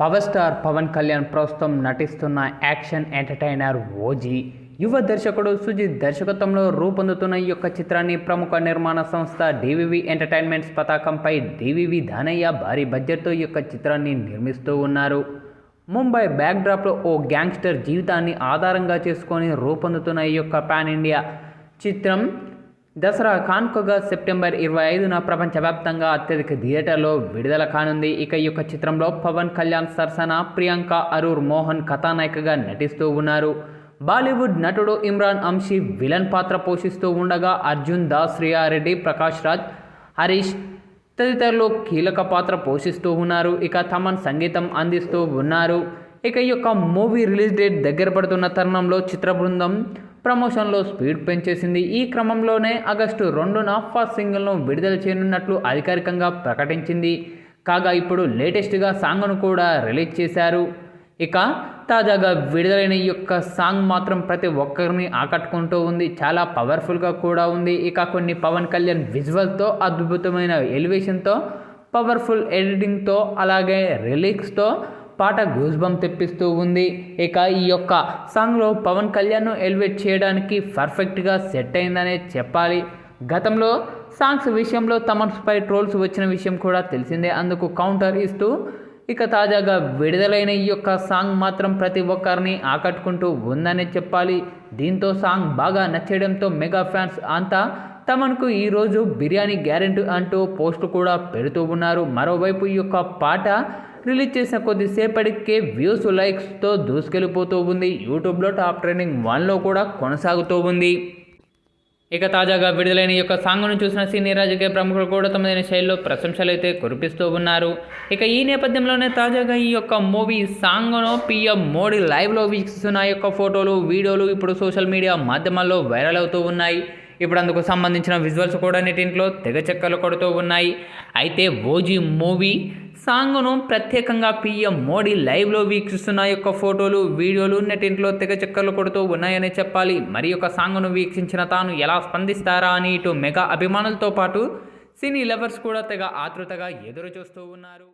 Power star Pawan Kalyan ప్రస్తుతం నటిస్తున్న action entertainer OG. యువ దర్శకుడు సుజిత్ దర్శకత్వంలో రూపొందుతున్న ఈ యొక్క చిత్రాన్ని ప్రముఖ నిర్మాణ సంస్థ డివివి ఎంటర్టైన్మెంట్స్ పతాకంపై డివివి ధనయ్య భారీ బడ్జెట్తో ఈ యొక్క చిత్రాన్ని నిర్మిస్తూ ఉన్నారు. ముంబై బ్యాక్డ్రాప్లో ఓ గ్యాంగ్స్టర్ జీవితాన్ని ఆధారంగా చేసుకొని రూపొందుతున్న ఈ యొక్క పాన్ ఇండియా చిత్రం దసరా కానుకగా సెప్టెంబర్ ఇరవై ఐదున ప్రపంచవ్యాప్తంగా అత్యధిక థియేటర్లో విడుదల కానుంది. ఇక ఈ యొక్క చిత్రంలో పవన్ కళ్యాణ్ సరసన ప్రియాంక అరూర్ మోహన్ కథానాయికగా నటిస్తూ ఉన్నారు. బాలీవుడ్ నటుడు ఇమ్రాన్ అంశీ విలన్ పాత్ర పోషిస్తూ ఉండగా అర్జున్ దాస్ రెడ్డి ప్రకాష్ రాజ్ హరీష్ తదితరులు కీలక పాత్ర పోషిస్తూ ఉన్నారు. ఇక తమన్ సంగీతం అందిస్తూ ఉన్నారు. ఇక ఈ యొక్క మూవీ రిలీజ్ డేట్ దగ్గర పడుతున్న తరుణంలో చిత్ర బృందం ప్రమోషన్లో స్పీడ్ పెంచేసింది. ఈ క్రమంలోనే ఆగస్టు రెండున ఫస్ట్ సింగిల్ను విడుదల చేయనున్నట్లు అధికారికంగా ప్రకటించింది. కాగా ఇప్పుడు లేటెస్ట్గా సాంగ్ను కూడా రిలీజ్ చేశారు. ఇక తాజాగా విడుదలైన ఈ యొక్క సాంగ్ మాత్రం ప్రతి ఒక్కరిని ఆకట్టుకుంటూ ఉంది. చాలా పవర్ఫుల్గా కూడా ఉంది. ఇక కొన్ని పవన్ కళ్యాణ్ విజువల్తో అద్భుతమైన ఎలివేషన్తో పవర్ఫుల్ ఎడిటింగ్తో అలాగే రిలీక్స్తో పాట గూస్బం తెప్పిస్తూ ఉంది. ఇక ఈ యొక్క సాంగ్లో పవన్ కళ్యాణ్ను ఎలివేట్ చేయడానికి పర్ఫెక్ట్గా సెట్ అయిందనే చెప్పాలి. గతంలో సాంగ్స్ విషయంలో తమన్పై ట్రోల్స్ వచ్చిన విషయం కూడా తెలిసిందే. అందుకు కౌంటర్ ఇస్తూ ఇక తాజాగా విడుదలైన ఈ యొక్క సాంగ్ మాత్రం ప్రతి ఒక్కరిని ఆకట్టుకుంటూ ఉందనే చెప్పాలి. దీంతో సాంగ్ బాగా నచ్చడంతో మెగా ఫ్యాన్స్ అంతా తమన్కు ఈరోజు బిర్యానీ గ్యారెంటీ అంటూ పోస్ట్ కూడా పెడుతూ ఉన్నారు. మరోవైపు ఈ యొక్క పాట రిలీజ్ చేసిన కొద్దిసేపటికే వ్యూస్ లైక్స్తో దూసుకెళ్ళిపోతూ ఉంది. యూట్యూబ్లో టాప్ ట్రెండింగ్ వన్లో కూడా కొనసాగుతూ ఉంది. ఇక తాజాగా విడుదలైన ఈ యొక్క సాంగ్ను చూసిన సినీ రాజకీయ ప్రముఖులు కూడా తమదైన శైలిలో ప్రశంసలు అయితే కురిపిస్తూ ఉన్నారు. ఇక ఈ నేపథ్యంలోనే తాజాగా ఈ యొక్క మూవీ సాంగ్ను పిఎం మోడీ లైవ్లో వీక్షిస్తున్న యొక్క ఫోటోలు వీడియోలు ఇప్పుడు సోషల్ మీడియా మాధ్యమాల్లో వైరల్ అవుతూ ఉన్నాయి. ఇప్పుడు అందుకు సంబంధించిన విజువల్స్ కూడా నెటింట్లో తెగ చెక్కలు కొడుతూ ఉన్నాయి. అయితే ఓజీ మూవీ సాంగ్ను ప్రత్యేకంగా పిఎం మోడీ లైవ్లో వీక్షిస్తున్న యొక్క ఫోటోలు వీడియోలు నెటింట్లో తెగ చెక్కలు కొడుతూ ఉన్నాయని చెప్పాలి. మరి యొక్క సాంగ్ను వీక్షించిన తాను ఎలా స్పందిస్తారా అని ఇటు మెగా అభిమానులతో పాటు సినీ లవర్స్ కూడా తెగ ఆతృతగా ఎదురు చూస్తూ ఉన్నారు.